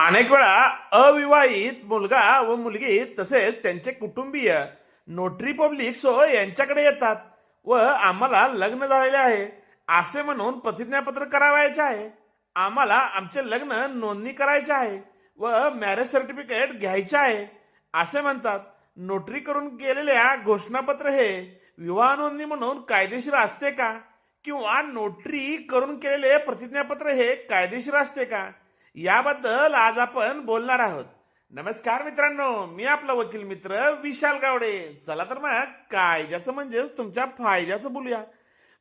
अनेक वेळा अविवाहित मुलगा व मुलगी तसेच त्यांचे कुटुंबीय नोटरी पब्लिक सो यांच्याकडे येतात व आम्हाला लग्न झालेले आहे. असे म्हणून प्रतिज्ञापत्र करावायचे आहे. आम्हाला आमचे लग्न नोंदणी करायचे आहे व मॅरेज सर्टिफिकेट घ्यायचे आहे. असे म्हणतात नोटरी करून केलेल्या घोषणापत्र हे विवाह नोंदणी म्हणून कायदेशीर असते का? किंवा नोटरी करून केलेले प्रतिज्ञापत्र हे कायदेशीर असते का? याबद्दल आज आपण बोलणार आहोत. नमस्कार मित्रांनो मी आपला वकील मित्र विशाल गावडे. चला तर मग कायद्याचं म्हणजेच तुमच्या फायद्याचं बोलूया.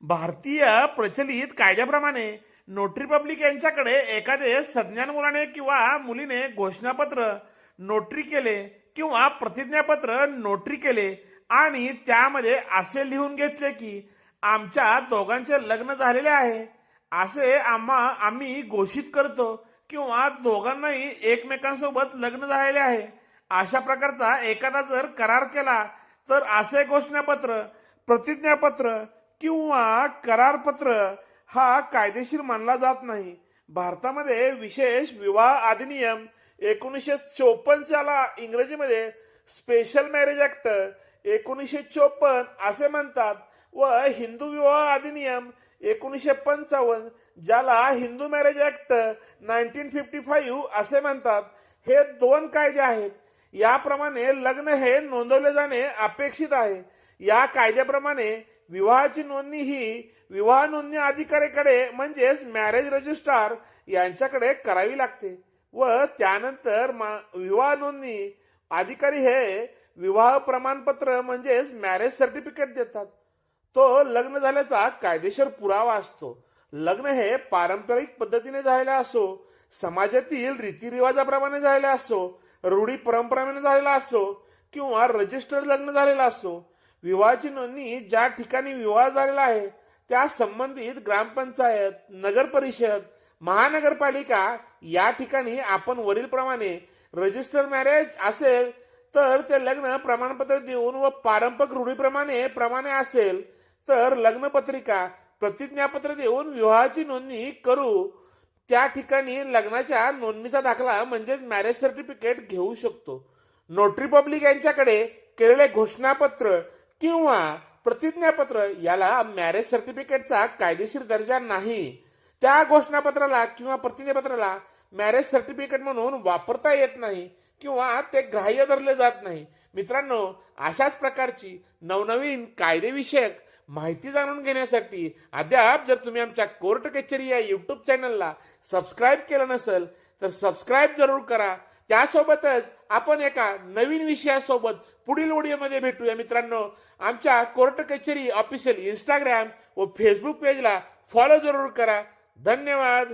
भारतीय प्रचलित कायद्याप्रमाणे नोटरी पब्लिक यांच्याकडे एखादे संज्ञान मुलाने किंवा मुलीने घोषणापत्र नोटरी केले किंवा प्रतिज्ञापत्र नोटरी केले आणि त्यामध्ये असे लिहून घेतले की आमच्या दोघांचे लग्न झालेले आहे. असे आम्हा आम्ही घोषित करतो. किंवा दोघांनाही एकमेकांसोबत लग्न झालेले आहे. अशा प्रकारचा एखादा जर करार केला तर असे घोषणापत्र प्रतिज्ञापत्र किंवा करारपत्र हा कायदेशीर मानला जात नाही. भारतामध्ये विशेष विवाह अधिनियम एकोणीसशे चोपन्नच्याला इंग्रजीमध्ये स्पेशल मॅरेज ऍक्ट एकोणीसशे चोपन्न असे म्हणतात व हिंदू विवाह अधिनियम एकोणीसशे पंचावन्न ज्याला Hindu marriage act nineteen fifty five असे म्हणतात हे दोन कायदे आहेत. याप्रमाणे लग्न हे नोंदवले जाणे अपेक्षित आहे. या कायद्याप्रमाणे विवाहाची नोंदणी ही विवाह नोंदणी अधिकाऱ्याकडे म्हणजेच मॅरेज रजिस्ट्रार यांच्याकडे करावी लागते. व त्यानंतर मा- विवाह नोंदणी अधिकारी हे विवाह प्रमाणपत्र म्हणजेच मॅरेज सर्टिफिकेट देतात. तो लग्न झाल्याचा कायदेशीर पुरावा असतो. लग्न हे पारंपरिक पद्धतीने झालेलं असो समाजातील रीतिरिवाजाप्रमाणे झालेले असो रूढी परंपरेने झालेला असो किंवा रजिस्टर लग्न झालेला असो विवाहाची नोंदणी ज्या ठिकाणी विवाह झालेला आहे त्या संबंधित ग्रामपंचायत नगर परिषद महानगरपालिका या ठिकाणी आपण वरीलप्रमाणे रजिस्टर मॅरेज असेल तर ते लग्न प्रमाणपत्र देऊन व पारंपरिक रूढीप्रमाणे प्रमाणे असेल तर लग्नपत्रिका प्रतिज्ञापत्र देऊन विवाहाची नोंदणी करू. त्या ठिकाणी लग्नाच्या नोंदणीचा दाखला म्हणजेच मॅरेज सर्टिफिकेट घेऊ शकतो. नोटरी पब्लिक यांच्याकडे केलेले घोषणापत्र किंवा प्रतिज्ञापत्र याला मॅरेज सर्टिफिकेटचा कायदेशीर दर्जा नाही. त्या घोषणापत्राला किंवा प्रतिज्ञापत्राला मॅरेज सर्टिफिकेट म्हणून वापरता येत नाही किंवा ते ग्राह्य धरले जात नाही. मित्रांनो अशाच प्रकारची नवनवीन कायदेविषयक माहिती जाणून घेण्यासाठी अद्याप जर तुम्ही आमच्या कोर्ट कचेरी या यूट्यूब चॅनलला सबस्क्राईब केलं नसेल तर सबस्क्राईब जरूर करा. त्यासोबतच आपण एका नवीन विषयासोबत पुढील व्हिडिओमध्ये भेटूया. मित्रांनो आमच्या कोर्ट कचेरी ऑफिशियल इंस्टाग्राम व फेसबुक पेजला फॉलो जरूर करा. धन्यवाद.